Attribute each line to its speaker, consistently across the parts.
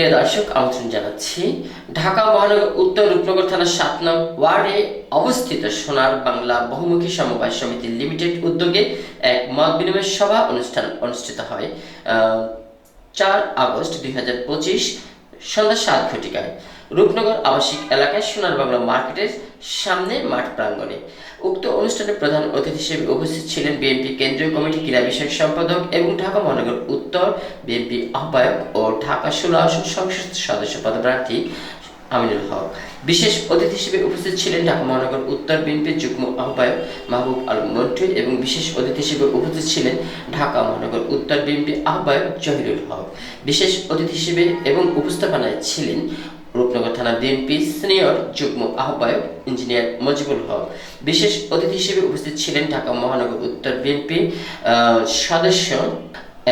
Speaker 1: প্রিয় দর্শক আমন্ত্রণ জানাচ্ছি ঢাকা মহানগর উত্তর রূপনগর থানার সাত নং ওয়ার্ডে অবস্থিত সোনার বাংলা বহুমুখী সমবায় সমিতি লিমিটেড উদ্যোগে এক মত বিনিময় সভা অনুষ্ঠান অনুষ্ঠিত হয় চার আগস্ট দুই হাজার পঁচিশ সন্ধ্যা সাত ঘটিকায় রূপনগর আবাসিক এলাকায় সোনার বাংলা মার্কেটের সামনে মাঠ প্রাঙ্গণে উক্ত অনুষ্ঠানে প্রধান অতিথি হিসেবে উপস্থিত ছিলেন বিএনপি কেন্দ্রীয় কমিটি ক্রীড়া বিষয়ক সম্পাদক এবং ঢাকা মহানগর উত্তর বিএনপি আহ্বায়ক ও ঢাকা ষোলো আসন সংসদ সদস্য পদপ্রার্থী আমিনুল হক বিশেষ অতিথি হিসেবে উপস্থিত ছিলেন ঢাকা মহানগর উত্তর বিএনপির যুগ্ম আহ্বায়ক মাহবুব আলম মন্টু এবং বিশেষ অতিথি হিসেবে উপস্থিত ছিলেন ঢাকা মহানগর উত্তর বিএনপি আহ্বায়ক জহিরুল হক বিশেষ অতিথি হিসেবে এবং উপস্থাপনায় ছিলেন রূপনগর থানা বিএনপি সিনিয়র যুগ্ম আহ্বায়ক ইঞ্জিনিয়ার মজিবুল হক বিশেষ অতিথি হিসেবে উপস্থিত ছিলেন ঢাকা মহানগর উত্তর বিএনপি সদস্য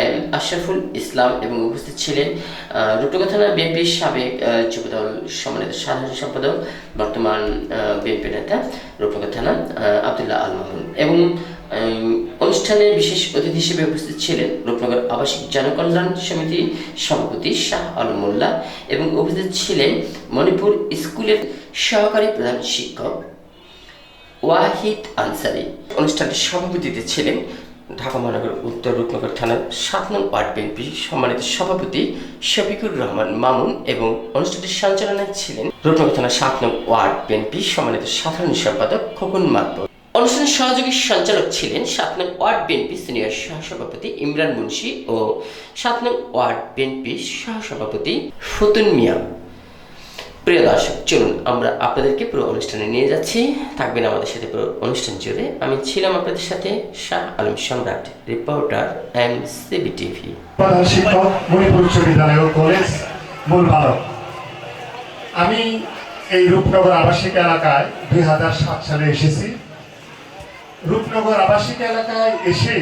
Speaker 1: এম আশরাফুল ইসলাম এবং উপস্থিত ছিলেন রূপনগর থানা বিএনপির সাবেক যুবদল সম্মানিত সাধারণ সম্পাদক বর্তমান বিএনপি নেতা রূপনগর থানা আবদুল্লাহ আল মামুন এবং অনুষ্ঠানে বিশেষ অতিথি হিসেবে উপস্থিত ছিলেন রূপনগর আবাসিক জনকল্যাণ সমিতির সভাপতি শাহ আল মোল্লা এবং উপস্থিত ছিলেন মণিপুর স্কুলের সহকারী প্রধান শিক্ষক ওয়াহিদ আনসারি অনুষ্ঠানটির সভাপতিতে ছিলেন ঢাকা মহানগর উত্তর রূপনগর থানার সাত নং ওয়ার্ড বিএনপি সম্মানিত সভাপতি শফিকুর রহমান মামুন এবং অনুষ্ঠানটির সঞ্চালনায় ছিলেন রূপনগর থানার সাত নং ওয়ার্ড বিএনপি সম্মানিত সাধারণ সম্পাদক খোকন মাতব অনুষ্ঠানের সহযোগী সঞ্চালক ছিলেন সাত নং ওয়ার্ড বিএনপি সিনিয়র সহসভাপতি ইমরান মুন্সি ও সাত নং ওয়ার্ড বিএনপি সহসভাপতি ফতুন মিয়া প্রিয় দর্শক চলুন আমরা আপনাদেরকে পুরো অনুষ্ঠানে নিয়ে যাচ্ছি থাকবেন আমাদের সাথে পুরো অনুষ্ঠান জুড়ে আমি ছিলাম আপনাদের সাথে শাহ আলম সম্রাট রিপোর্টার এম সিবি টিভি
Speaker 2: আমি এই রূপনগর আবাসিক এলাকায় দুই সাত সালে এসেছি রূপনগর আবাসিক এলাকায় এসে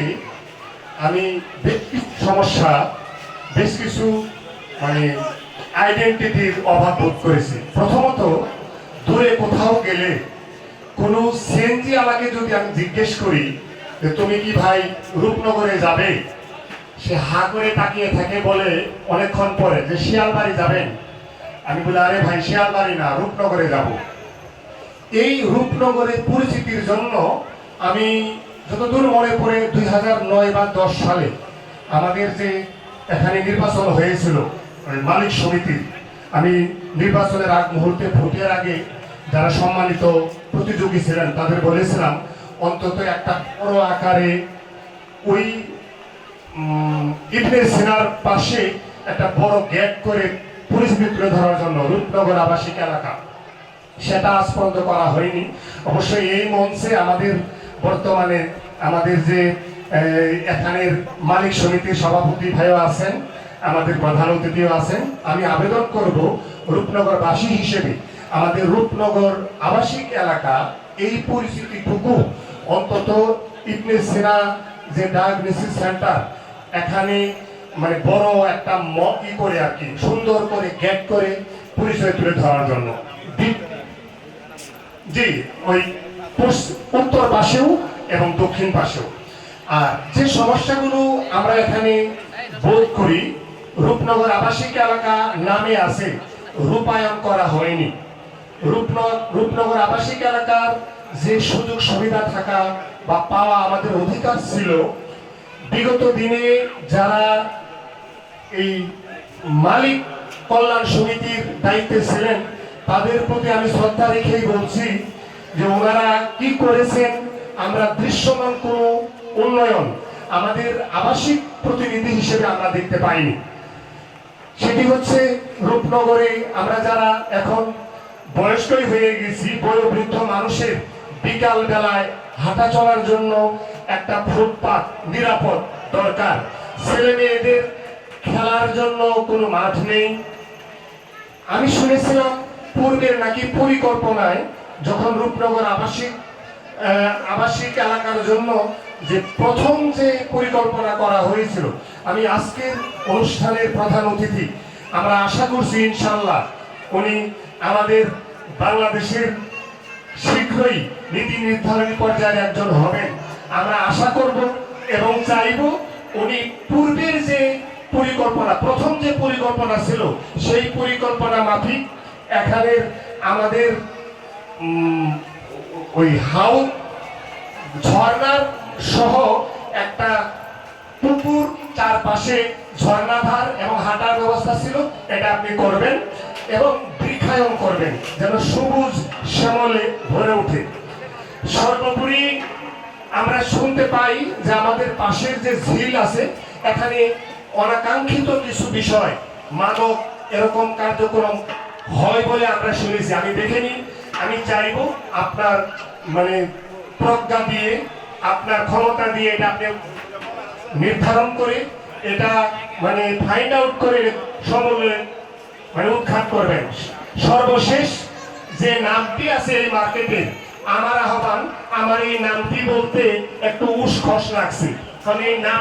Speaker 2: আমি বেশ সমস্যা বেশ কিছু মানে আইডেন্টিটির অভাব বোধ করেছি প্রথমত দূরে কোথাও গেলে কোনো সিএনজি আমাকে যদি আমি জিজ্ঞেস করি যে তুমি কি ভাই রূপনগরে যাবে সে হা করে তাকিয়ে থাকে বলে অনেকক্ষণ পরে যে শিয়ালবাড়ি যাবেন আমি বলি আরে ভাই শিয়ালবাড়ি না রূপনগরে যাব এই রূপনগরের পরিচিতির জন্য আমি যতদূর মনে পড়ে দুই হাজার নয় বা দশ সালে আমাদের যে এখানে নির্বাচন হয়েছিল মানে মালিক সমিতির আমি নির্বাচনের আগ মুহূর্তে ভোটের আগে যারা সম্মানিত প্রতিযোগী ছিলেন তাদের বলেছিলাম অন্তত একটা বড় আকারে ওই ইবনে সিনার পাশে একটা বড় গেট করে পরিস্থিতি তুলে ধরার জন্য রূপনগর আবাসিক এলাকা সেটা আজ পর্যন্ত করা হয়নি অবশ্যই এই মঞ্চে আমাদের বর্তমানে আমাদের যে এখানের মালিক সমিতির সভাপতি ভাইও আছেন আমাদের প্রধান অতিথিও আছেন আমি আবেদন করব বাসী হিসেবে আমাদের রূপনগর আবাসিক এলাকা এই পরিস্থিতিটুকু অন্তত ইবনে সেনা যে ডায়াগনোসিস সেন্টার এখানে মানে বড় একটা ই করে আর কি সুন্দর করে গেট করে পরিচয় তুলে ধরার জন্য জি ওই উত্তর পাশেও এবং দক্ষিণ পাশেও আর যে সমস্যাগুলো আমরা এখানে বোধ করি রূপনগর আবাসিক এলাকা নামে আছে রূপায়ণ করা হয়নি রূপনগর রূপনগর আবাসিক এলাকার যে সুযোগ সুবিধা থাকা বা পাওয়া আমাদের অধিকার ছিল বিগত দিনে যারা এই মালিক কল্যাণ সমিতির দায়িত্বে ছিলেন তাদের প্রতি আমি শ্রদ্ধা রেখেই বলছি যে ওনারা কি করেছেন আমরা দৃশ্যমান কোন উন্নয়ন আমাদের আবাসিক প্রতিনিধি হিসেবে আমরা দেখতে পাইনি সেটি হচ্ছে রূপনগরে আমরা যারা এখন বয়স্কই হয়ে গেছি বয়োবৃদ্ধ মানুষের বিকাল বেলায় হাঁটা চলার জন্য একটা ফুটপাথ নিরাপদ দরকার ছেলে মেয়েদের খেলার জন্য কোনো মাঠ নেই আমি শুনেছিলাম পূর্বের নাকি পরিকল্পনায় যখন রূপনগর আবাসিক আবাসিক এলাকার জন্য যে প্রথম যে পরিকল্পনা করা হয়েছিল আমি আজকের অনুষ্ঠানের প্রধান অতিথি আমরা আশা করছি ইনশাল্লাহ উনি আমাদের বাংলাদেশের শীঘ্রই নীতি নির্ধারণী পর্যায়ের একজন হবেন আমরা আশা করব এবং চাইব উনি পূর্বের যে পরিকল্পনা প্রথম যে পরিকল্পনা ছিল সেই পরিকল্পনা মাফিক এখানের আমাদের ওই হাউ ঝর্ণার সহ একটা পুকুর চারপাশে ঝর্ণাধার এবং হাঁটার ব্যবস্থা ছিল এটা আপনি করবেন এবং বৃক্ষায়ন করবেন যেন সবুজ শ্যামলে ভরে ওঠে সর্বোপরি আমরা শুনতে পাই যে আমাদের পাশের যে ঝিল আছে এখানে অনাকাঙ্ক্ষিত কিছু বিষয় মানব এরকম কার্যক্রম হয় বলে আমরা শুনেছি আমি নিই আমি চাইব আপনার মানে প্রজ্ঞা দিয়ে আপনার ক্ষমতা দিয়ে এটা আপনি নির্ধারণ করে এটা মানে ফাইন্ড আউট করে সমলে মানে উৎখাত করবেন সর্বশেষ যে নামটি আছে এই মার্কেটে আমার আহ্বান আমার এই নামটি বলতে একটু উস খস লাগছে কারণ এই নাম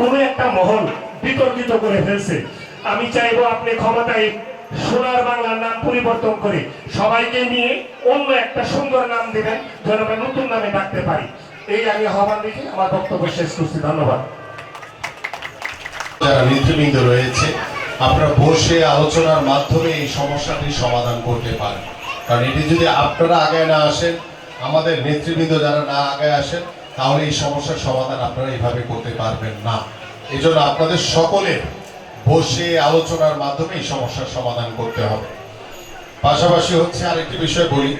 Speaker 2: কোনো একটা মহল বিতর্কিত করে ফেলছে আমি চাইবো আপনি ক্ষমতায় সোনার বাংলার নাম পরিবর্তন করে সবাইকে নিয়ে অন্য একটা সুন্দর নাম দেবেন যেন আমরা নতুন নামে ডাকতে পারি এই আমি আহ্বান দেখি আমার বক্তব্য শেষ করছি ধন্যবাদ
Speaker 3: যারা নেতৃবৃন্দ রয়েছে আপনারা বসে আলোচনার মাধ্যমে এই সমস্যাটি সমাধান করতে পারেন কারণ এটি যদি আপনারা আগে না আসেন আমাদের নেতৃবৃন্দ যারা না আগে আসেন তাহলে এই সমস্যার সমাধান আপনারা এইভাবে করতে পারবেন না এজন্য আপনাদের সকলের বসে আলোচনার মাধ্যমে এই সমস্যার সমাধান করতে হবে পাশাপাশি হচ্ছে আরেকটি বিষয় বলি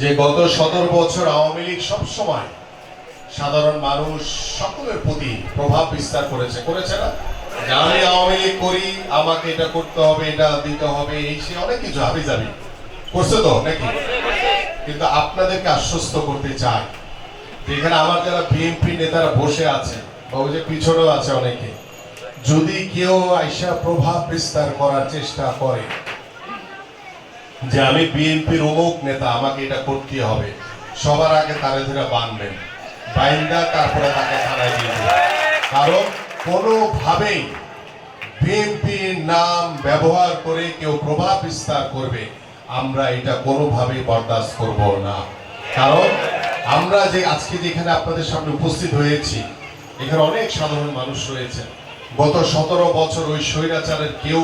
Speaker 3: যে গত সতেরো বছর আওয়ামী লীগ সবসময় সাধারণ মানুষ সকলের প্রতি প্রভাব বিস্তার করেছে করেছে না আমি আওয়ামী লীগ করি আমাকে এটা করতে হবে এটা দিতে হবে এই সে অনেক কিছু হাবি যাবি করছে তো নাকি কিন্তু আপনাদেরকে আশ্বস্ত করতে চাই এখানে আমার যারা বিএনপি নেতারা বসে আছে বাবু যে পিছনেও আছে অনেকে যদি কেউ আইসা প্রভাব বিস্তার করার চেষ্টা করে যে আমি বিএনপির অমুক নেতা আমাকে এটা করতে হবে সবার আগে তারে ধরে বানবেন বাইন্দা তারপরে তাকে থানায় দিয়ে কারণ কোনোভাবেই বিএনপির নাম ব্যবহার করে কেউ প্রভাব বিস্তার করবে আমরা এটা কোনোভাবেই বরদাস্ত করব না কারণ আমরা যে আজকে যেখানে আপনাদের সামনে উপস্থিত হয়েছি এখানে অনেক সাধারণ মানুষ রয়েছেন গত সতেরো বছর ওই স্বৈরাচারের কেউ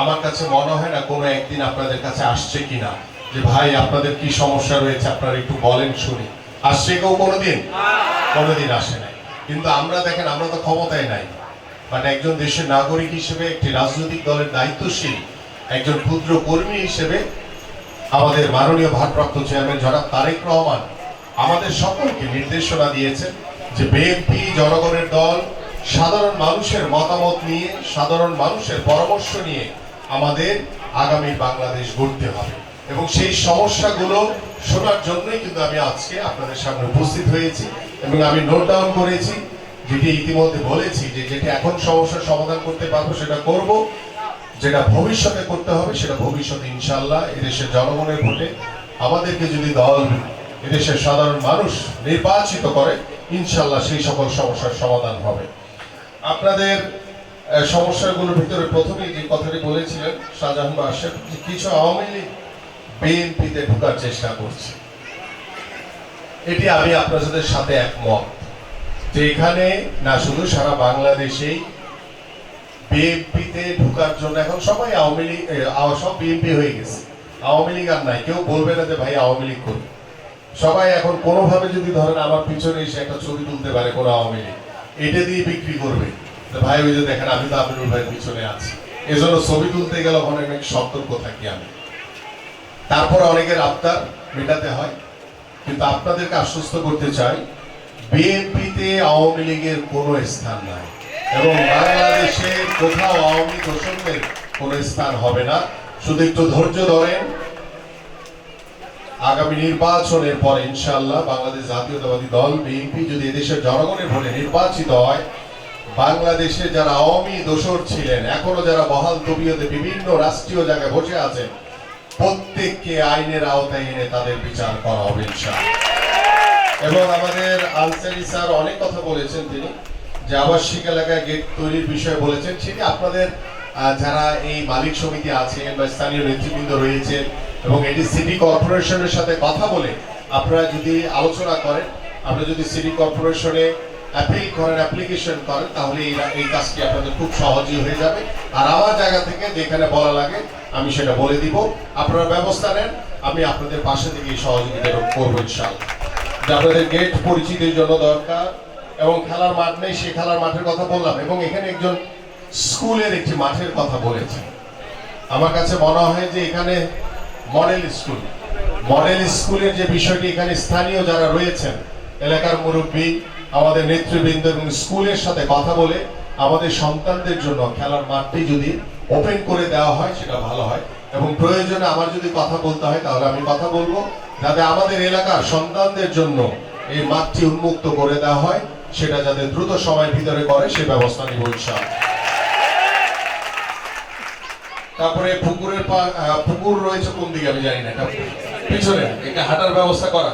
Speaker 3: আমার কাছে মনে হয় না কোনো একদিন আপনাদের কাছে আসছে কিনা যে ভাই আপনাদের কি সমস্যা রয়েছে আপনারা একটু বলেন শুনি আসছে কেউ কোনোদিন কোনোদিন আসে নাই কিন্তু আমরা দেখেন আমরা তো ক্ষমতায় নাই বাট মানে একজন দেশের নাগরিক হিসেবে একটি রাজনৈতিক দলের দায়িত্বশীল একজন ক্ষুদ্র কর্মী হিসেবে আমাদের মাননীয় ভারপ্রাপ্ত চেয়ারম্যান জনাব তারেক রহমান আমাদের সকলকে নির্দেশনা দিয়েছেন যে বিএনপি জনগণের দল সাধারণ মানুষের মতামত নিয়ে সাধারণ মানুষের পরামর্শ নিয়ে আমাদের আগামী বাংলাদেশ গড়তে হবে এবং সেই সমস্যাগুলো শোনার জন্যই কিন্তু আমি আজকে আপনাদের সামনে উপস্থিত হয়েছি এবং আমি নোট ডাউন করেছি যেটি ইতিমধ্যে বলেছি যে যেটা এখন সমস্যার সমাধান করতে পারবো সেটা করব যেটা ভবিষ্যতে করতে হবে সেটা ভবিষ্যতে ইনশাল্লাহ এদেশের জনগণের ভোটে আমাদেরকে যদি দল এদেশের সাধারণ মানুষ নির্বাচিত করে ইনশাল্লাহ সেই সকল সমস্যার সমাধান হবে আপনাদের সমস্যাগুলোর ভিতরে প্রথমেই যে কথাটি বলেছিলেন শাহজাহান বা যে কিছু আওয়ামী লীগ বিএনপিতে ঢোকার চেষ্টা করছে এটি আমি আপনাদের সাথে একমত যে এখানে না শুধু সারা বাংলাদেশেই বিএনপিতে ঢোকার জন্য এখন সবাই আওয়ামী লীগ সব বিএনপি হয়ে গেছে আওয়ামী লীগ আর নাই কেউ বলবে না যে ভাই আওয়ামী লীগ করি সবাই এখন কোনোভাবে যদি ধরেন আমার পিছনে এসে একটা ছবি তুলতে পারে কোনো আওয়ামী লীগ এটা দিয়ে বিক্রি করবে ভাই ওই যে দেখেন আমি তো আমিরুল ভাইয়ের পিছনে আছি এজন্য ছবি তুলতে গেল অনেক অনেক সতর্ক থাকি আমি তারপর অনেকের আত্মার মেটাতে হয় কিন্তু আপনাদেরকে আশ্বস্ত করতে চাই বিএনপিতে আওয়ামী লীগের কোনো স্থান নাই এবং বাংলাদেশে কোথাও আওয়ামী দোষণের কোনো স্থান হবে না শুধু একটু ধৈর্য ধরেন আগামী নির্বাচনের পরে ইনশাল্লাহ বাংলাদেশ জাতীয়তাবাদী দল বিএনপি যদি এদেশের জনগণের ভোটে নির্বাচিত হয় বাংলাদেশে যারা আওয়ামী দোষর ছিলেন এখনো যারা বহাল তবিয়তে বিভিন্ন রাষ্ট্রীয় জায়গায় বসে আছেন প্রত্যেককে আইনের আওতায় এনে তাদের বিচার করা হবে এবং আমাদের আনসারি স্যার অনেক কথা বলেছেন তিনি যে আবাসিক এলাকায় গেট তৈরির বিষয়ে বলেছেন সেটি আপনাদের যারা এই মালিক সমিতি আছেন বা স্থানীয় নেতৃবৃন্দ রয়েছেন এবং এটি সিটি কর্পোরেশনের সাথে কথা বলে আপনারা যদি আলোচনা করেন আপনারা যদি সিটি কর্পোরেশনে অ্যাপিল করেন অ্যাপ্লিকেশন করেন তাহলে এই কাজটি আপনাদের খুব সহজই হয়ে যাবে আর আমার জায়গা থেকে যেখানে বলা লাগে আমি সেটা বলে দিব আপনারা ব্যবস্থা নেন আমি আপনাদের পাশে থেকে সহযোগিতা করবো ইনশাল আপনাদের গেট পরিচিতির জন্য দরকার এবং খেলার মাঠ নেই সে খেলার মাঠের কথা বললাম এবং এখানে একজন স্কুলের একটি মাঠের কথা বলেছে আমার কাছে মনে হয় যে এখানে মডেল স্কুল মডেল স্কুলের যে বিষয়টি এখানে স্থানীয় যারা রয়েছেন এলাকার মুরব্বী আমাদের নেতৃবৃন্দ এবং স্কুলের সাথে কথা বলে আমাদের সন্তানদের জন্য খেলার মাঠটি যদি ওপেন করে দেওয়া হয় সেটা ভালো হয় এবং প্রয়োজনে আমার যদি কথা বলতে হয় তাহলে আমি কথা বলবো যাতে আমাদের এলাকার সন্তানদের জন্য এই মাঠটি উন্মুক্ত করে দেওয়া হয় সেটা যাতে দ্রুত সময়ের ভিতরে করে সে ব্যবস্থা নিব ইনশাআল্লাহ তারপরে পুকুরের পুকুর রয়েছে কোন দিকে আমি জানি না এটা পিছনে এটা হাঁটার ব্যবস্থা করা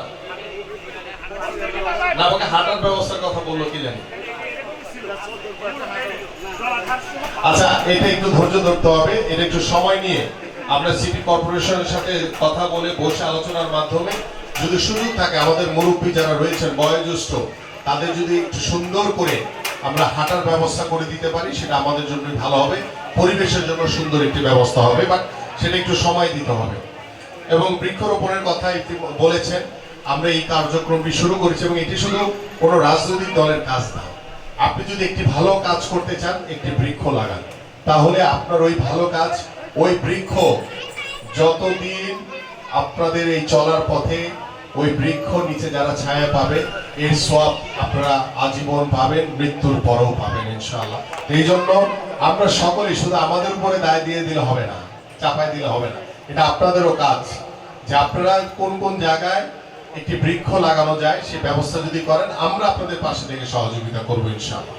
Speaker 3: না আমাকে হাঁটার ব্যবস্থার কথা বললো কি জানি আচ্ছা এটা একটু ধৈর্য ধরতে হবে এটা একটু সময় নিয়ে আমরা সিটি কর্পোরেশনের সাথে কথা বলে বসে আলোচনার মাধ্যমে যদি সুযোগ থাকে আমাদের মুরব্বী যারা রয়েছেন বয়োজ্যেষ্ঠ তাদের যদি একটু সুন্দর করে আমরা হাঁটার ব্যবস্থা করে দিতে পারি সেটা আমাদের জন্যই ভালো হবে পরিবেশের জন্য সুন্দর একটি ব্যবস্থা হবে বা সেটা একটু সময় দিতে হবে এবং বৃক্ষরোপণের কথা বলেছেন আমরা এই কার্যক্রমটি শুরু করেছি এবং এটি শুধু কোনো রাজনৈতিক দলের কাজ না আপনি যদি একটি ভালো কাজ করতে চান একটি বৃক্ষ লাগান তাহলে আপনার ওই ভালো কাজ ওই বৃক্ষ যতদিন আপনাদের এই চলার পথে ওই বৃক্ষ নিচে যারা ছায়া পাবে এর সব আপনারা আজীবন পাবেন মৃত্যুর পরেও পাবেন ইনশাআল্লাহ এই জন্য আমরা সকলেই শুধু আমাদের উপরে দায় দিয়ে দিলে হবে না চাপায় দিলে হবে না এটা আপনাদেরও কাজ যে আপনারা কোন কোন জায়গায় একটি বৃক্ষ লাগানো যায় সে ব্যবস্থা যদি করেন আমরা আপনাদের পাশে থেকে সহযোগিতা করবো ইনশাআল্লাহ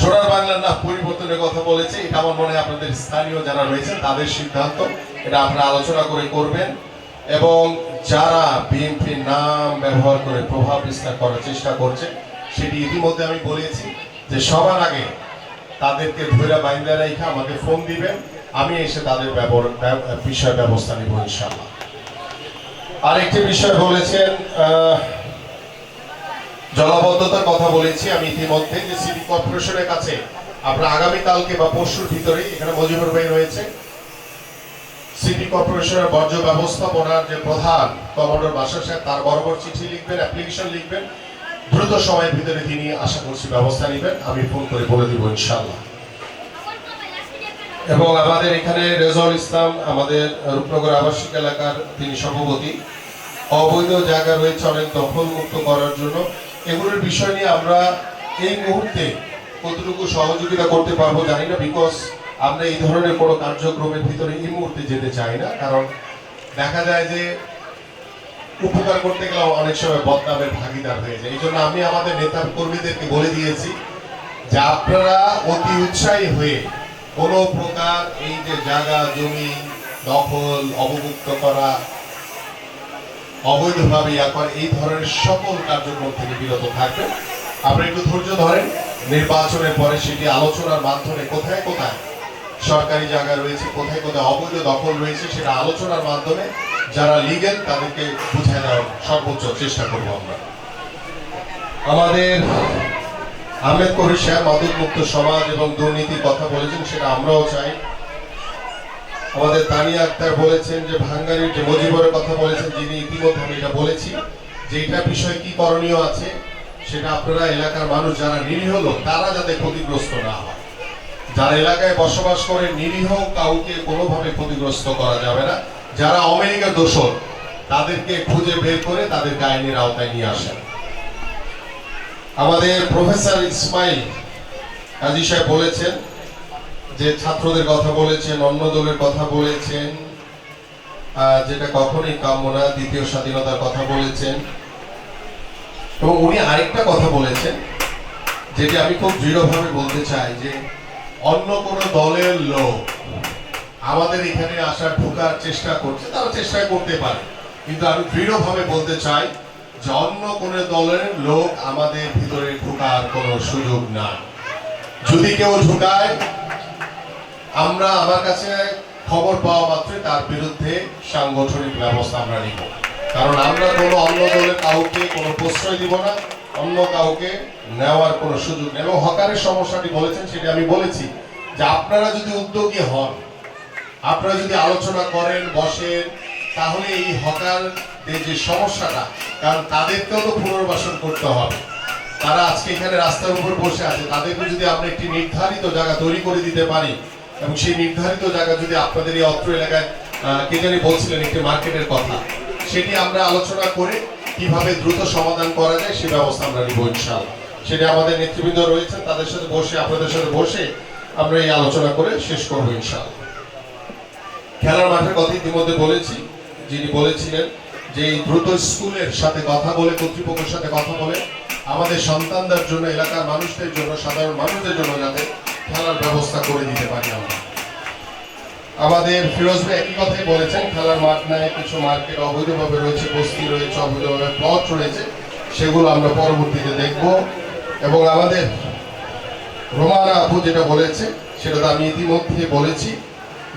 Speaker 3: সোনার বাংলার নাম পরিবর্তনের কথা বলেছে এটা আমার মনে হয় আপনাদের স্থানীয় যারা রয়েছে তাদের সিদ্ধান্ত এটা আপনারা আলোচনা করে করবেন এবং যারা বিএনপির নাম ব্যবহার করে প্রভাব বিস্তার করার চেষ্টা করছে সেটি ইতিমধ্যে আমি বলেছি যে সবার আগে তাদেরকে ধৈরা বাইন্দা রেখে আমাকে ফোন দিবেন আমি এসে তাদের বিষয় ব্যবস্থা নিব ইনশাল্লাহ আরেকটি বিষয় বলেছেন জলাবদ্ধতার কথা বলেছি আমি ইতিমধ্যে যে সিটি কর্পোরেশনের কাছে আপনার আগামীকালকে বা পরশুর ভিতরে এখানে মজিবুর ভাই রয়েছে সিটি কর্পোরেশনের বর্জ্য ব্যবস্থাপনার যে প্রধান কমান্ডার বাসার সাহেব তার বরাবর চিঠি লিখবেন অ্যাপ্লিকেশন লিখবেন দ্রুত সময়ের ভিতরে তিনি আশা করছি ব্যবস্থা নেবেন আমি ফোন করে বলে দিব ইনশাল্লাহ এবং আমাদের এখানে রেজল ইসলাম আমাদের রূপনগর আবাসিক এলাকার তিনি সভাপতি অবৈধ জায়গা রয়েছে অনেক দখল মুক্ত করার জন্য এগুলোর বিষয় নিয়ে আমরা এই মুহূর্তে কতটুকু সহযোগিতা করতে পারবো জানি না বিকজ আমরা এই ধরনের কোনো কার্যক্রমের ভিতরে এই মুহূর্তে যেতে চাই না কারণ দেখা যায় যে উপকার করতে গেলে অনেক সময় বদনামের ভাগিদার হয়ে যায় এই জন্য আমি আমাদের নেতা কর্মীদেরকে বলে দিয়েছি যে আপনারা অতি উৎসাহী হয়ে কোনো প্রকার এই যে জায়গা জমি দখল অবমুক্ত করা অবৈধভাবে এখন এই ধরনের সকল কার্যক্রম থেকে বিরত থাকবে আপনারা একটু ধৈর্য ধরেন নির্বাচনের পরে সেটি আলোচনার মাধ্যমে কোথায় কোথায় সরকারি জায়গা রয়েছে কোথায় কোথায় অবৈধ দখল রয়েছে সেটা আলোচনার মাধ্যমে যারা লিগেল তাদেরকে বুঝে দেওয়ার সর্বোচ্চ চেষ্টা করব আমরা আমাদের আহমেদ কবির সাহেব মদত মুক্ত সমাজ এবং দুর্নীতির কথা বলেছেন সেটা আমরাও চাই আমাদের তানিয়া আক্তার বলেছেন যে ভাঙ্গারির যে মজিবরের কথা বলেছেন যিনি ইতিমধ্যে আমি এটা বলেছি যে এটা বিষয়ে কি করণীয় আছে সেটা আপনারা এলাকার মানুষ যারা নিরীহ লোক তারা যাতে ক্ষতিগ্রস্ত না হয় যার এলাকায় বসবাস করে নিরীহ কাউকে কোনোভাবে ক্ষতিগ্রস্ত করা যাবে না যারা অমেরিকা দোষর তাদেরকে খুঁজে বের করে তাদের আইনের আওতায় নিয়ে আসেন আমাদের প্রফেসর ইসমাইল কাজী সাহেব বলেছেন যে ছাত্রদের কথা বলেছেন অন্য দলের কথা বলেছেন যেটা কখনই কাম্য না দ্বিতীয় স্বাধীনতার কথা বলেছেন এবং উনি আরেকটা কথা বলেছেন যেটি আমি খুব দৃঢ়ভাবে বলতে চাই যে অন্য কোন দলের লোক আমাদের এখানে আসার ঢোকার চেষ্টা করছে তারা চেষ্টা করতে পারে কিন্তু আমি দৃঢ়ভাবে বলতে চাই যে অন্য কোনো দলের লোক আমাদের ভিতরে ঢোকার কোনো সুযোগ নাই যদি কেউ ঢুকায় আমরা আমার কাছে খবর পাওয়া মাত্রে তার বিরুদ্ধে সাংগঠনিক ব্যবস্থা আমরা নিব কারণ আমরা কোনো অন্য দলে কাউকে কোনো প্রশ্রয় দিব না অন্য কাউকে নেওয়ার কোনো সুযোগ নেই এবং হকারের সমস্যাটি বলেছেন সেটি আমি বলেছি যে আপনারা যদি উদ্যোগী হন আপনারা যদি আলোচনা করেন বসেন তাহলে এই হকারদের যে সমস্যাটা কারণ তাদেরকেও তো পুনর্বাসন করতে হবে তারা আজকে এখানে রাস্তার উপর বসে আছে তাদেরকে যদি আমরা একটি নির্ধারিত জায়গা তৈরি করে দিতে পারি এবং সেই নির্ধারিত জায়গা যদি আপনাদের এই অত্র এলাকায় কে জানি বলছিলেন একটি মার্কেটের কথা সেটি আমরা আলোচনা করে কিভাবে দ্রুত সমাধান করা যায় সে ব্যবস্থা আমরা নিব ইনশাল সেটি আমাদের নেতৃবৃন্দ রয়েছে তাদের সাথে বসে আপনাদের সাথে বসে আমরা এই আলোচনা করে শেষ করবো ইনশাল খেলার মাঠের কথা ইতিমধ্যে বলেছি যিনি বলেছিলেন যে এই দ্রুত স্কুলের সাথে কথা বলে কর্তৃপক্ষের সাথে কথা বলে আমাদের সন্তানদের জন্য এলাকার মানুষদের জন্য সাধারণ মানুষদের জন্য যাতে খেলার ব্যবস্থা করে দিতে পারি আমরা আমাদের ফিরোজ ভাই একই কথাই বলেছেন খেলার মাঠ নাই কিছু মার্কেট অবৈধভাবে রয়েছে বস্তি রয়েছে অবৈধভাবে প্লট রয়েছে সেগুলো আমরা পরবর্তীতে দেখব এবং আমাদের রোমানা আপু যেটা বলেছে সেটা তো আমি ইতিমধ্যে বলেছি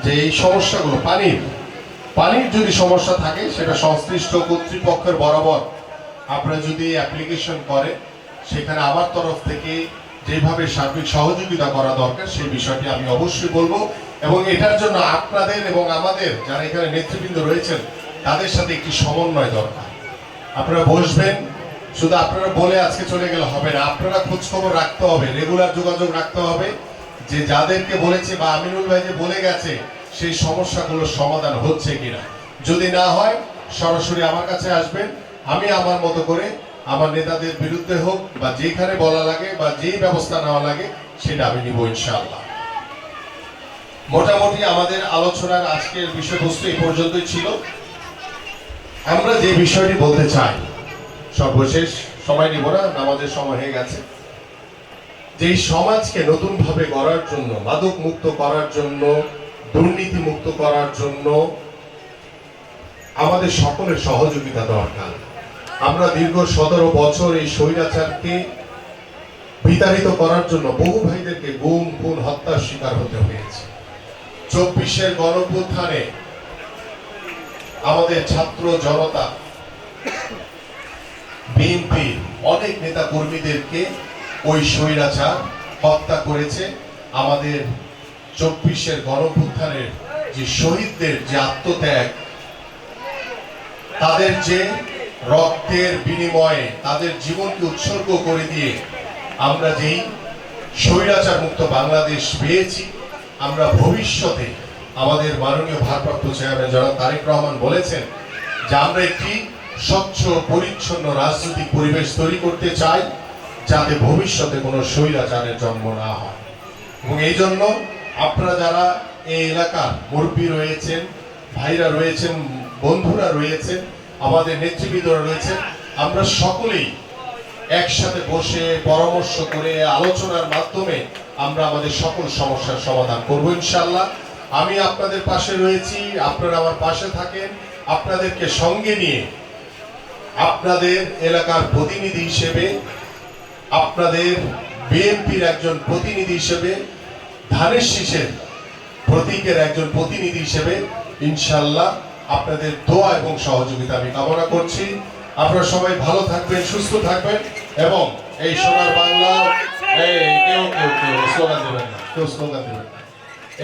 Speaker 3: যে এই সমস্যাগুলো পানির পানির যদি সমস্যা থাকে সেটা সংশ্লিষ্ট কর্তৃপক্ষের বরাবর আপনারা যদি অ্যাপ্লিকেশন করে সেখানে আমার তরফ থেকে যেভাবে সার্বিক সহযোগিতা করা দরকার সেই বিষয়টি আমি অবশ্যই বলবো এবং এটার জন্য আপনাদের এবং আমাদের যারা এখানে নেতৃবৃন্দ রয়েছেন তাদের সাথে একটি সমন্বয় দরকার আপনারা বসবেন শুধু আপনারা বলে আজকে চলে গেলে হবে না আপনারা খোঁজ খবর রাখতে হবে রেগুলার যোগাযোগ রাখতে হবে যে যাদেরকে বলেছে বা আমিনুল ভাই যে বলে গেছে সেই সমস্যাগুলোর সমাধান হচ্ছে কিনা যদি না হয় সরাসরি আমার কাছে আসবেন আমি আমার মতো করে আমার নেতাদের বিরুদ্ধে হোক বা যেখানে বলা লাগে বা যেই ব্যবস্থা নেওয়া লাগে সেটা আমি নিব ইনশাআল্লাহ মোটামুটি আমাদের আলোচনার আজকের বিষয়বস্তু এ পর্যন্তই ছিল আমরা যে বিষয়টি বলতে চাই সর্বশেষ সময় নিব না আমাদের সময় হয়ে গেছে যে সমাজকে নতুনভাবে গড়ার জন্য মাদক মুক্ত করার জন্য দুর্নীতি মুক্ত করার জন্য আমাদের সকলের সহযোগিতা দরকার আমরা দীর্ঘ সতেরো বছর এই স্বৈরাচারকে বিতাড়িত করার জন্য বহু ভাইদেরকে গুম খুন হত্যার শিকার হতে হয়েছে চব্বিশের গণপুত্থানে আমাদের ছাত্র জনতা বিএনপি অনেক নেতা কর্মীদেরকে ওই স্বৈরাচার হত্যা করেছে আমাদের চব্বিশের গণপুত্থানের যে শহীদদের যে আত্মত্যাগ তাদের যে রক্তের বিনিময়ে তাদের জীবনকে উৎসর্গ করে দিয়ে আমরা যেই স্বৈরাচার মুক্ত বাংলাদেশ পেয়েছি আমরা ভবিষ্যতে আমাদের মাননীয় ভারপ্রাপ্ত চেয়ারম্যান জনাব তারেক রহমান বলেছেন যে আমরা একটি স্বচ্ছ পরিচ্ছন্ন রাজনৈতিক পরিবেশ তৈরি করতে চাই যাতে ভবিষ্যতে কোনো স্বৈরাচারের জন্ম না হয় এবং এই জন্য আপনারা যারা এই এলাকার মুরব্বী রয়েছেন ভাইরা রয়েছেন বন্ধুরা রয়েছেন আমাদের নেতৃবৃন্দরা রয়েছেন আমরা সকলেই একসাথে বসে পরামর্শ করে আলোচনার মাধ্যমে আমরা আমাদের সকল সমস্যার সমাধান করবো ইনশাল্লাহ আমি আপনাদের পাশে রয়েছি আপনারা আমার পাশে থাকেন আপনাদেরকে সঙ্গে নিয়ে আপনাদের এলাকার প্রতিনিধি হিসেবে আপনাদের বিএনপির একজন প্রতিনিধি হিসেবে ধানের শীষের প্রতীকের একজন প্রতিনিধি হিসেবে ইনশাল্লাহ আপনাদের দোয়া এবং সহযোগিতা আমি কামনা করছি আপনারা সবাই ভালো থাকবেন সুস্থ থাকবেন এবং এই সোনার বাংলা এই কেউ কেউ কেউ স্লোগান দেবেন না কেউ স্লোগান দেবেন না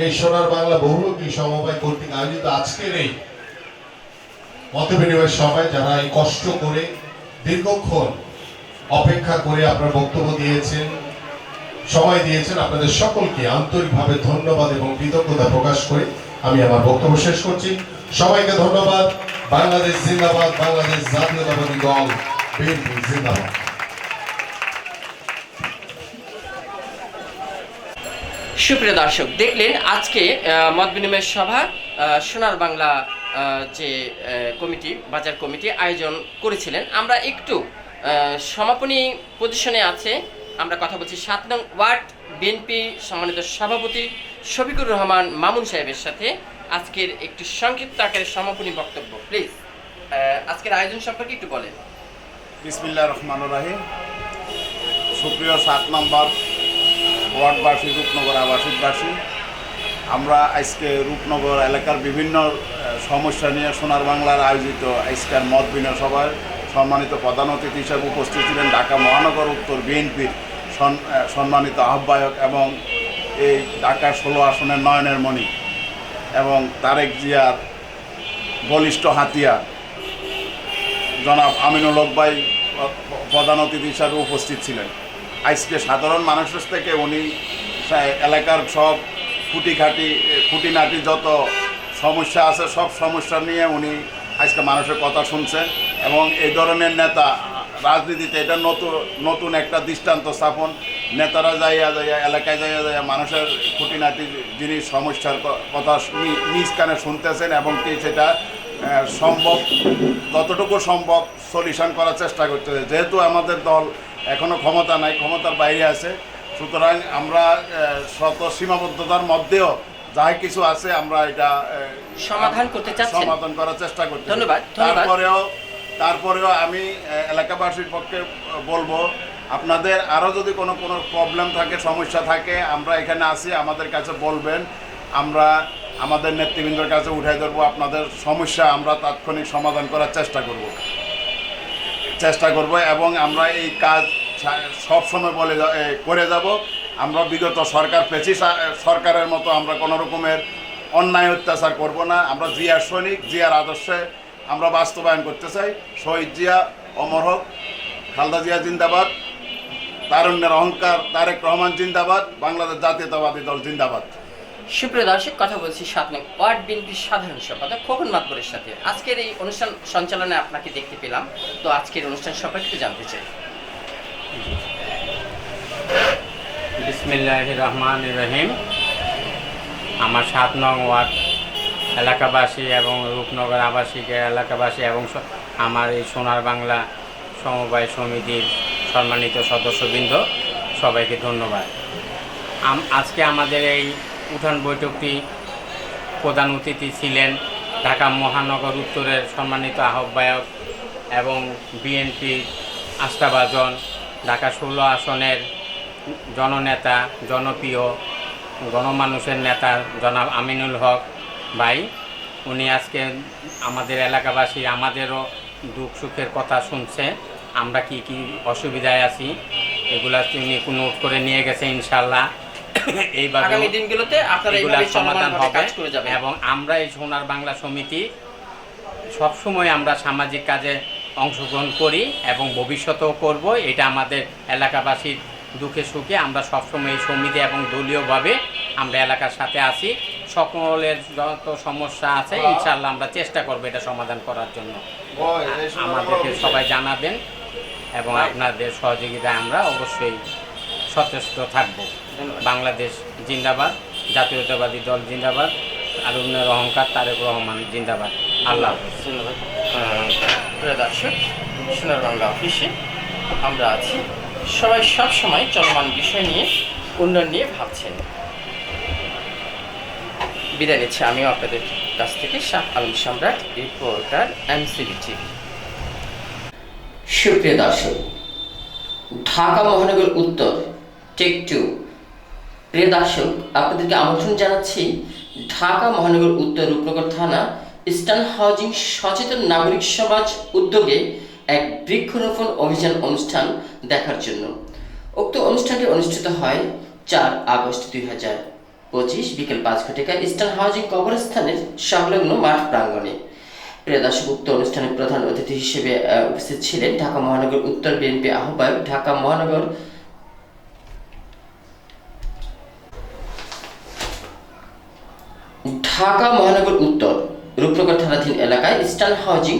Speaker 3: এই সোনার বাংলা বহুমুখী সমবায় কর্তৃক আয়োজিত আজকে নেই মত বিনিময় সভায় যারা এই কষ্ট করে দীর্ঘক্ষণ অপেক্ষা করে আপনার বক্তব্য দিয়েছেন সময় দিয়েছেন আপনাদের সকলকে আন্তরিকভাবে ধন্যবাদ এবং কৃতজ্ঞতা প্রকাশ করে আমি আমার বক্তব্য শেষ করছি সবাইকে ধন্যবাদ বাংলাদেশ জিন্দাবাদ বাংলাদেশ জাতীয়তাবাদী দল বিএনপি জিন্দাবাদ
Speaker 1: সুপ্রিয় দর্শক দেখলেন আজকে মত বিনিময় সভা সোনার বাংলা যে কমিটি বাজার কমিটি আয়োজন করেছিলেন আমরা একটু সমাপনী পজিশনে আছে আমরা কথা বলছি সাত নং ওয়ার্ড বিএনপি সম্মানিত সভাপতি শফিকুর রহমান মামুন সাহেবের সাথে আজকের একটু সংক্ষিপ্ত আকারে সমাপনী বক্তব্য প্লিজ আজকের আয়োজন সম্পর্কে একটু বলেন
Speaker 4: বিসমিল্লা রহমান রাহিম সুপ্রিয় সাত নম্বর ওয়ার্ডবাসী রূপনগর আবাসিকবাসী আমরা আজকে রূপনগর এলাকার বিভিন্ন সমস্যা নিয়ে সোনার বাংলার আয়োজিত আজকের মত বিনিয়োগ সভায় সম্মানিত প্রধান অতিথি হিসেবে উপস্থিত ছিলেন ঢাকা মহানগর উত্তর বিএনপির সম্মানিত আহ্বায়ক এবং এই ঢাকা ষোলো আসনের নয়নের মণি এবং তারেক জিয়ার বলিষ্ঠ হাতিয়া জনাব আমিনুল হক ভাই প্রধান অতিথি হিসাবে উপস্থিত ছিলেন আজকে সাধারণ মানুষের থেকে উনি এলাকার সব খুঁটিখাটি খুঁটিনাটি যত সমস্যা আছে সব সমস্যা নিয়ে উনি আজকে মানুষের কথা শুনছেন এবং এই ধরনের নেতা রাজনীতিতে এটা নতুন নতুন একটা দৃষ্টান্ত স্থাপন নেতারা যাইয়া যাইয়া এলাকায় যাইয়া যাইয়া মানুষের খুঁটিনাটি যিনি সমস্যার কথা নিজ কানে শুনতেছেন এবং কি সেটা সম্ভব যতটুকু সম্ভব সলিউশন করার চেষ্টা করতেছে যেহেতু আমাদের দল এখনও ক্ষমতা নাই ক্ষমতার বাইরে আছে সুতরাং আমরা শত সীমাবদ্ধতার মধ্যেও যা কিছু আছে আমরা এটা সমাধান করতে সমাধান করার চেষ্টা করছি ধন্যবাদ তারপরেও তারপরেও আমি এলাকাবাসীর পক্ষে বলবো আপনাদের আরও যদি কোনো কোনো প্রবলেম থাকে সমস্যা থাকে আমরা এখানে আসি আমাদের কাছে বলবেন আমরা আমাদের নেতৃবৃন্দের কাছে উঠে ধরবো আপনাদের সমস্যা আমরা তাৎক্ষণিক সমাধান করার চেষ্টা করব চেষ্টা করব এবং আমরা এই কাজ সবসময় বলে করে যাব আমরা বিগত সরকার পেছি সরকারের মতো আমরা কোনো রকমের অন্যায় অত্যাচার করব না আমরা জিয়ার সৈনিক জিয়ার আদর্শে আমরা বাস্তবায়ন করতে চাই শহীদ জিয়া অমর হক খালদা জিয়া জিন্দাবাদ তারুণ্যের অহংকার তারেক রহমান জিন্দাবাদ বাংলাদেশ জাতীয়তাবাদী দল জিন্দাবাদ
Speaker 1: সুপ্রিয় দর্শক কথা বলছি সাত নং ওয়ার্ড বিএনপির সাধারণ সম্পাদক খোকন মাতবরের সাথে আজকের এই অনুষ্ঠান সঞ্চালনে আপনাকে দেখতে পেলাম তো আজকের অনুষ্ঠান সম্পর্কে জানতে চাই
Speaker 5: বিসমিল্লাহ রহমান রহিম আমার সাত নং ওয়ার্ড এলাকাবাসী এবং রূপনগর আবাসিক এলাকাবাসী এবং আমার এই সোনার বাংলা সমবায় সমিতির সম্মানিত সদস্যবৃন্দ সবাইকে ধন্যবাদ আজকে আমাদের এই উঠান বৈঠকটি প্রধান অতিথি ছিলেন ঢাকা মহানগর উত্তরের সম্মানিত আহ্বায়ক এবং বিএনপি আস্থাভাজন ঢাকা ষোলো আসনের জননেতা জনপ্রিয় গণমানুষের নেতা জনাব আমিনুল হক ভাই উনি আজকে আমাদের এলাকাবাসী আমাদেরও দুঃখ সুখের কথা শুনছে আমরা কি কি অসুবিধায় আছি এগুলা তিনি নোট করে নিয়ে গেছে ইনশাল্লাহ এইভাবে সমাধান এবং আমরা এই সোনার বাংলা সমিতি সবসময় আমরা সামাজিক কাজে অংশগ্রহণ করি এবং ভবিষ্যতেও করব এটা আমাদের এলাকাবাসীর দুঃখে সুখে আমরা সবসময় এই সমিতি এবং দলীয়ভাবে আমরা এলাকার সাথে আছি সকলের যত সমস্যা আছে ইনশাল্লাহ আমরা চেষ্টা করবো এটা সমাধান করার জন্য আমাদেরকে সবাই জানাবেন এবং আপনাদের সহযোগিতায় আমরা অবশ্যই সচেষ্ট থাকবো বাংলাদেশ জিন্দাবাদ জাতীয়তাবাদী দল জিন্দাবাদ আর উন্নয়ন অহংকার তারেক রহমান জিন্দাবাদ আল্লাহ
Speaker 1: ধন্যবাদ দর্শক সোনার বাংলা অফিসে আমরা আছি সবাই সব সময় চলমান বিষয় নিয়ে উন্নয়ন নিয়ে ভাবছেন বিদায় নিচ্ছি আমিও আপনাদের কাছ থেকে শাহ আলম সম্রাট রিপোর্টার এমসিবি টিভি সুপ্রিয় দর্শক ঢাকা মহানগর উত্তর টেক টু প্রিয় দর্শক আপনাদেরকে আমন্ত্রণ জানাচ্ছি ঢাকা মহানগর উত্তর রূপনগর থানা ইস্টার্ন হাউজিং সচেতন নাগরিক সমাজ উদ্যোগে এক বৃক্ষরোপণ অভিযান অনুষ্ঠান দেখার জন্য উক্ত অনুষ্ঠানটি অনুষ্ঠিত হয় চার আগস্ট দুই হাজার পঁচিশ বিকেল পাঁচ ঘটিকা ইস্টার্ন হাউজিং কবরস্থানের সংলগ্ন মাঠ প্রাঙ্গণে প্রিয় দর্শক উক্ত অনুষ্ঠানের প্রধান অতিথি হিসেবে উপস্থিত ছিলেন ঢাকা মহানগর উত্তর বিএনপি আহ্বায়ক ঢাকা মহানগর ঢাকা মহানগর উত্তর রূপনগর থানাধীন এলাকায় স্টান হাউজিং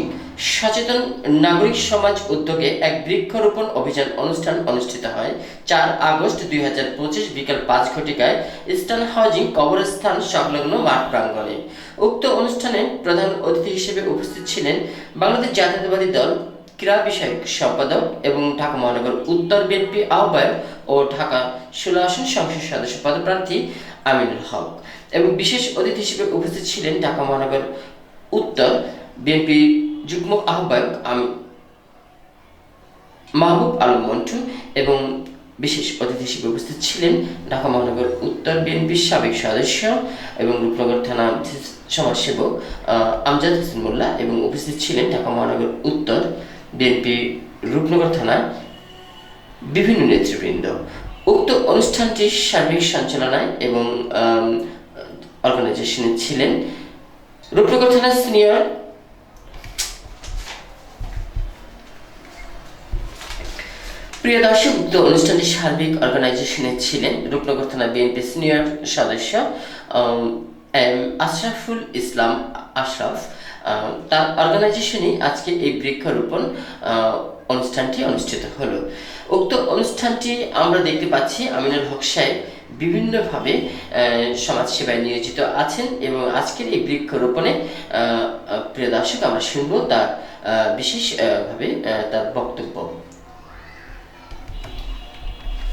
Speaker 1: সচেতন নাগরিক সমাজ উদ্যোগে এক বৃক্ষরোপণ অভিযান অনুষ্ঠান অনুষ্ঠিত হয় চার আগস্ট দুই হাজার পঁচিশ বিকেল পাঁচ ঘটিকায় স্টান হাউজিং কবরস্থান সংলগ্ন মাঠ প্রাঙ্গণে উক্ত অনুষ্ঠানে প্রধান অতিথি হিসেবে উপস্থিত ছিলেন বাংলাদেশ জাতীয়তাবাদী দল ক্রীড়া বিষয়ক সম্পাদক এবং ঢাকা মহানগর উত্তর বিএনপি আহ্বায়ক ও ঢাকা সুলাসন সংসদ সদস্য পদপ্রার্থী আমিনুল হক এবং বিশেষ অতিথি হিসেবে উপস্থিত ছিলেন ঢাকা মহানগর উত্তর বিএনপি যুগ্ম আহ্বায়ক আমি মাহবুব আলম মন্টু এবং বিশেষ অতিথি হিসেবে উপস্থিত ছিলেন ঢাকা মহানগর উত্তর বিএনপির সাবেক সদস্য এবং রূপনগর থানা সমাজসেবক আমজাদ হোসেন মোল্লা এবং উপস্থিত ছিলেন ঢাকা মহানগর উত্তর বিএনপি রূপনগর থানা বিভিন্ন নেতৃবৃন্দ উক্ত অনুষ্ঠানটির সার্বিক সঞ্চালনায় এবং অর্গানাইজেশনে ছিলেন রূপনগর থানার সিনিয়র প্রিয় দর্শক উক্ত অনুষ্ঠানের সার্বিক অর্গানাইজেশনে ছিলেন রূপনগর থানা বিএনপি সিনিয়র সদস্য এম আশরাফুল ইসলাম আশরাফ তার অর্গানাইজেশনে আজকে এই বৃক্ষরোপণ অনুষ্ঠানটি অনুষ্ঠিত হলো উক্ত অনুষ্ঠানটি আমরা দেখতে পাচ্ছি আমিনুল হক সাহেব বিভিন্নভাবে সমাজসেবায় নিয়োজিত আছেন এবং আজকের এই বৃক্ষরোপণে প্রিয় দর্শক আমরা শুনবো তার বিশেষভাবে তার বক্তব্য